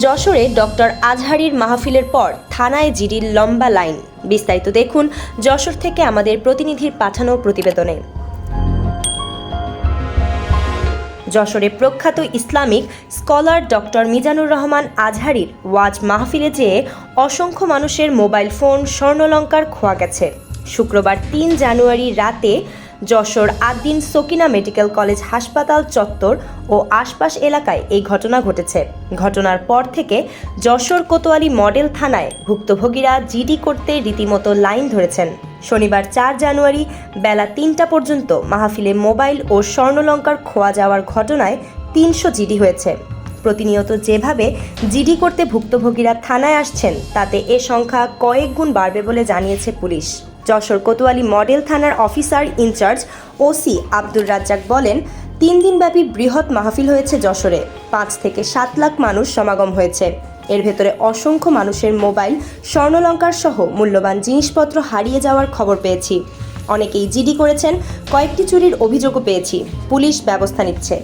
যশোরে ডক্টর আজহারির মাহফিলের পর থানায় জিডির লম্বা লাইন। বিস্তারিত দেখুন যশোর থেকে আমাদের প্রতিনিধির পাঠানো প্রতিবেদনে। যশোরে প্রখ্যাত Islamic scholar doctor Mizanur Rahman আজহারির ওয়াজ মাহফিলে যেয়ে অসংখ্য মানুষের মোবাইল ফোন, স্বর্ণলঙ্কার খোয়া গেছে। শুক্রবার তিন জানুয়ারি রাতে যশোর আদ্দিন সকিনা মেডিকেল কলেজ হাসপাতাল চত্বর ও আশপাশ এলাকায় এই ঘটনা ঘটেছে। ঘটনার পর থেকে যশোর কোতোয়ালি মডেল থানায় ভুক্তভোগীরা জিডি করতে রীতিমতো লাইন ধরেছেন। শনিবার চার জানুয়ারি বেলা তিনটা পর্যন্ত মাহফিলে মোবাইল ও স্বর্ণলঙ্কার খোয়া যাওয়ার ঘটনায় তিনশো জিডি হয়েছে। প্রতিনিয়ত যেভাবে জিডি করতে ভুক্তভোগীরা থানায় আসছেন, তাতে এ সংখ্যা কয়েক গুণ বাড়বে বলে জানিয়েছে পুলিশ। যশোর কোতোয়ালি মডেল থানার officer in charge OC Abdur Razzak বলেন, তিন দিনব্যাপী বৃহৎ মাহফিল হয়েছে যশোরে। পাঁচ থেকে সাত লাখ মানুষ সমাগম হয়েছে। এর ভেতরে অসংখ্য মানুষের মোবাইল, স্বর্ণলঙ্কার সহ মূল্যবান জিনিসপত্র হারিয়ে যাওয়ার খবর পেয়েছি। অনেকেই জিডি করেছেন, কয়েকটি চুরির অভিযোগও পেয়েছি। পুলিশ ব্যবস্থা নিচ্ছে।